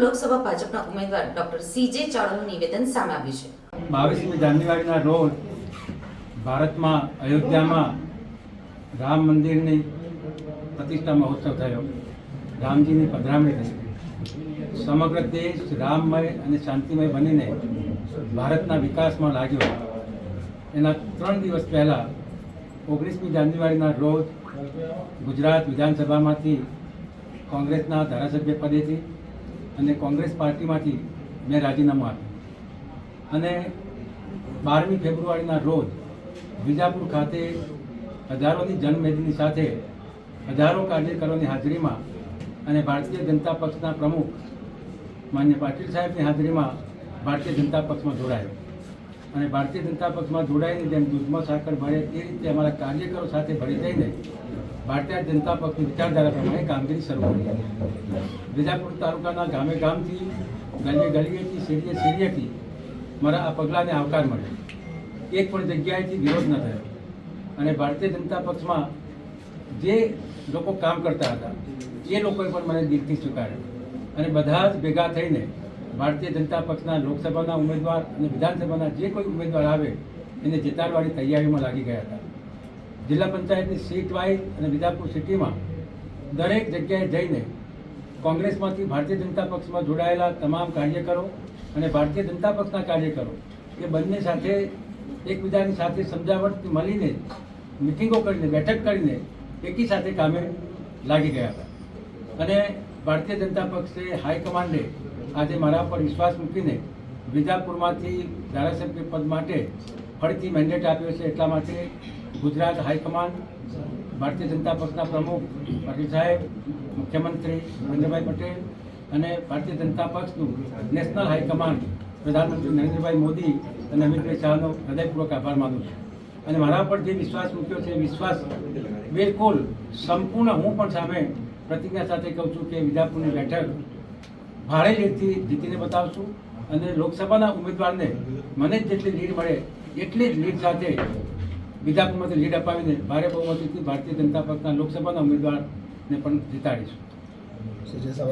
લોકસભા ભાજપના ઉમેદવાર doctor CJ ચાવડાનું નિવેદન સામે આવ્યું છે. બાવીસમી જાન્યુઆરીના રોજ ભારતમાં અયોધ્યામાં રામ મંદિરની પ્રતિષ્ઠા મહોત્સવ થયો. રામજીની પધરામણી થઈ સમગ્ર દેશ રામમય અને શાંતિમય બનીને ભારતના વિકાસમાં લાગ્યો. એના ત્રણ દિવસ પહેલાં ઓગણીસમી જાન્યુઆરીના રોજ ગુજરાત વિધાનસભામાંથી કોંગ્રેસના ધારાસભ્ય પદેથી અને કોંગ્રેસ પાર્ટીમાંથી મેં રાજીનામું આપ્યું. અને બારમી ફેબ્રુઆરીના રોજ વિજાપુર ખાતે હજારોની જનમેદની સાથે હજારો કાર્યકરોની હાજરીમાં અને ભારતીય જનતા પક્ષના પ્રમુખ માન્ય પાટીલ સાહેબની હાજરીમાં ભારતીય જનતા પક્ષમાં જોડાયો. અને ભારતીય જનતા પક્ષમાં જોડાઈને જેમ દૂધમાં સાકર ભરે, એ રીતે અમારા કાર્યકરો સાથે ભળી જઈને ભારતીય જનતા પક્ષની વિચારધારા પ્રમાણે કામગીરી શરૂ કરી. વિજાપુર તાલુકાના ગામે ગામથી ગલીએ ગલીએથી, શેરીએ શેરીએથી મારા આ પગલાંને આવકાર મળ્યો. એક પણ જગ્યાએથી વિરોધ ન થયો. અને ભારતીય જનતા પક્ષમાં જે લોકો કામ કરતા હતા, એ લોકોએ પણ મને દિલથી સ્વીકાર્યો. અને બધા જ ભેગા થઈને ભારતીય જનતા પક્ષના લોકસભાના ઉમેદવાર અને વિધાનસભાના જે કોઈ ઉમેદવાર આવે, એને જીતાડવાની તૈયારીમાં લાગી ગયા હતા. જિલ્લા પંચાયતની સીટ વાઇઝ અને વિજાપુર સિટીમાં દરેક જગ્યાએ જઈને કોંગ્રેસમાંથી ભારતીય જનતા પક્ષમાં જોડાયેલા તમામ કાર્યકરો અને ભારતીય જનતા પક્ષના કાર્યકરો એ બંને સાથે એકબીજાની સાથે સમજાવટ મળીને મિટિંગો કરીને, બેઠક કરીને એકી સાથે કામે લાગી ગયા હતા. અને ભારતીય જનતા પક્ષે હાઈકમાન્ડે આજે મારા પર વિશ્વાસ મૂકીને વિજાપુરમાંથી ધારાસભ્ય પદ માટે ફરીથી મેન્ડેટ આપ્યો છે એટલા માટે ગુજરાત હાઈકમાન્ડ, ભારતીય જનતા પક્ષના પ્રમુખ પાટીલ સાહેબ, મુખ્યમંત્રી નરેન્દ્રભાઈ પટેલ અને ભારતીય જનતા પક્ષનું નેશનલ હાઈકમાન્ડ પ્રધાનમંત્રી નરેન્દ્રભાઈ મોદી અને અમિતભાઈ શાહનો હૃદયપૂર્વક આભાર માનું છું. અને મારા પર જે વિશ્વાસ મૂક્યો છે વિશ્વાસ બિલકુલ સંપૂર્ણ હું પણ સામે પ્રતિજ્ઞા સાથે કહું છું કે વિજાપુરની બેઠક ભારે લીડથી જીતીને બતાવશું અને લોકસભાના ઉમેદવારને મને જેટલી લીડ મળે એટલી જ લીડ સાથે બીજાપુરમાંથી લીડ અપાવીને ભારે બહુમતીથી ભારતીય જનતા પક્ષના લોકસભાના ઉમેદવારને પણ જીતાડીશું.